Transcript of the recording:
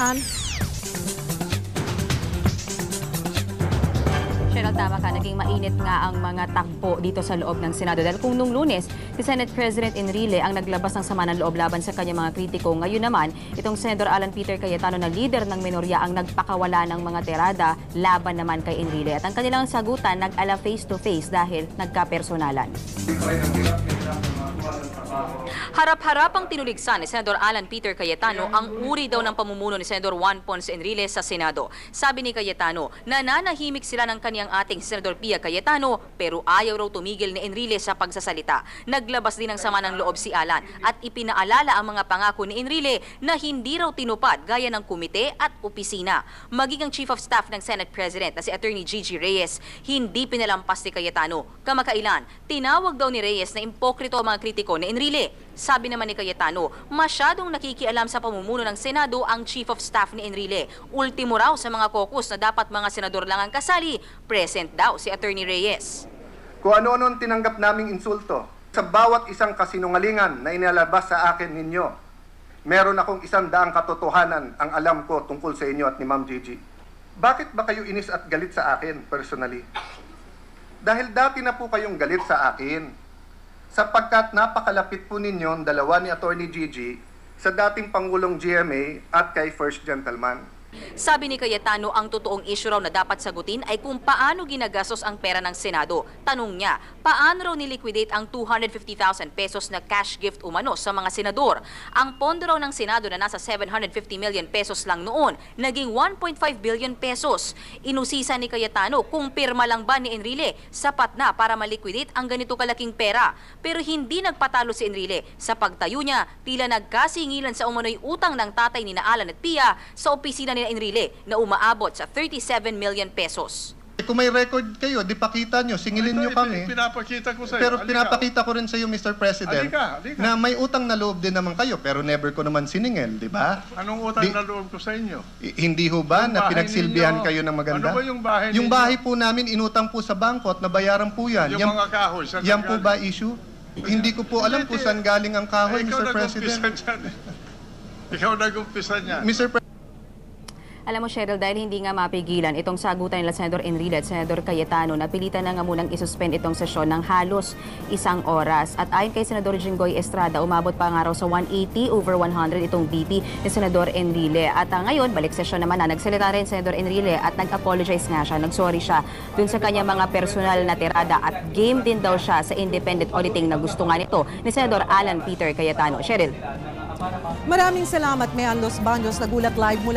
Cheryl, tama ka, naging mainit nga ang mga takbo dito sa loob ng Senado. Dahil kung nung lunes, si Senate President Enrile ang naglabas ng sama ng loob laban sa kanyang mga kritiko. Ngayon naman, itong Senador Alan Peter Cayetano na leader ng minorya ang nagpakawala ng mga terada laban naman kay Enrile. At ang kanilang sagutan nag-ala face-to-face dahil nagkapersonalan. Harap-harap ang tinuligsan ni Senador Alan Peter Cayetano ang uri daw ng pamumuno ni Senador Juan Ponce Enrile sa Senado. Sabi ni Cayetano, nananahimik sila ng kaniyang ating Senador Pia Cayetano pero ayaw raw tumigil ni Enrile sa pagsasalita. Naglabas din ng sama ng loob si Alan at ipinaalala ang mga pangako ni Enrile na hindi raw tinupad gaya ng komite at opisina. Maging ang Chief of Staff ng Senate President na si Attorney Gigi Reyes, hindi pinalampas ni Cayetano. Kamakailan, tinawag daw ni Reyes na impokrito ang mga kritiko ni Enrile. Sabi naman ni Cayetano, masyadong nakikialam sa pamumuno ng Senado ang Chief of Staff ni Enrile. Ultimo raw sa mga caucus na dapat mga senador lang ang kasali, present daw si Attorney Reyes. Kung ano-ano ang tinanggap naming insulto sa bawat isang kasinungalingan na inalabas sa akin ninyo, meron akong isang daang katotohanan ang alam ko tungkol sa inyo at ni Ma'am Gigi. Bakit ba kayo inis at galit sa akin personally? Dahil dati na po kayong galit sa akin sapagkat napakalapit po ninyo ang dalawa ni Attorney Gigi sa dating Pangulong GMA at kay First Gentleman. Sabi ni Cayetano, ang totoong issue raw na dapat sagutin ay kung paano ginagastos ang pera ng Senado. Tanong niya, paano raw niliquidate ang 250,000 pesos na cash gift umano sa mga senador? Ang pondo raw ng Senado na nasa 750 million pesos lang noon, naging 1.5 billion pesos. Inusisa ni Cayetano kung pirma lang ba ni Enrile, sapat na para maliquidate ang ganito kalaking pera. Pero hindi nagpatalo si Enrile. Sa pagtayo niya, tila nagkasingilan sa umano'y utang ng tatay ni Naalan at Pia sa opisina ni Enrile na umaabot sa 37 million pesos. Kung may record kayo, di pakita nyo, singilin nyo Ito, kami. Pinapakita ko sa'yo. Pero Halika. pinapakita ko rin sa iyo, Mr. President, Halika, halika. na may utang na loob din naman kayo, pero never ko naman siningil, di ba? Anong utang Di- na loob ko sa inyo? Hindi ho ba Yung na pinagsilbihan ninyo. kayo ng maganda? Ano ba yung bahay Yung ninyo? bahay po namin, inutang po sa bangko at nabayaran po yan. Yung mga kahoy, saan yan po ba issue? Hindi ko po alam kung saan galing ang kahoy, Ay, ikaw Mr. President. eh. Ikaw nag-umpisa niyan. Mr. President, Alam mo, Cheryl, dahil hindi nga mapigilan itong sagutan nila Senador Enrile at Senador Cayetano, napilitan na nga munang isuspend itong sesyon ng halos isang oras. At ayon kay Senador Jinggoy Estrada, umabot pa nga raw sa 180 over 100 itong BP ni Senador Enrile. At ah, ngayon, balik sesyon naman na, nagsalita rin Senador Enrile at nag-apologize nga siya, nag-sorry siya dun sa kanya mga personal na tirada at game din daw siya sa independent auditing na gusto nga nito ni Senador Alan Peter Cayetano. Cheryl. Maraming salamat, Mayan Los Baños, nagulat live mula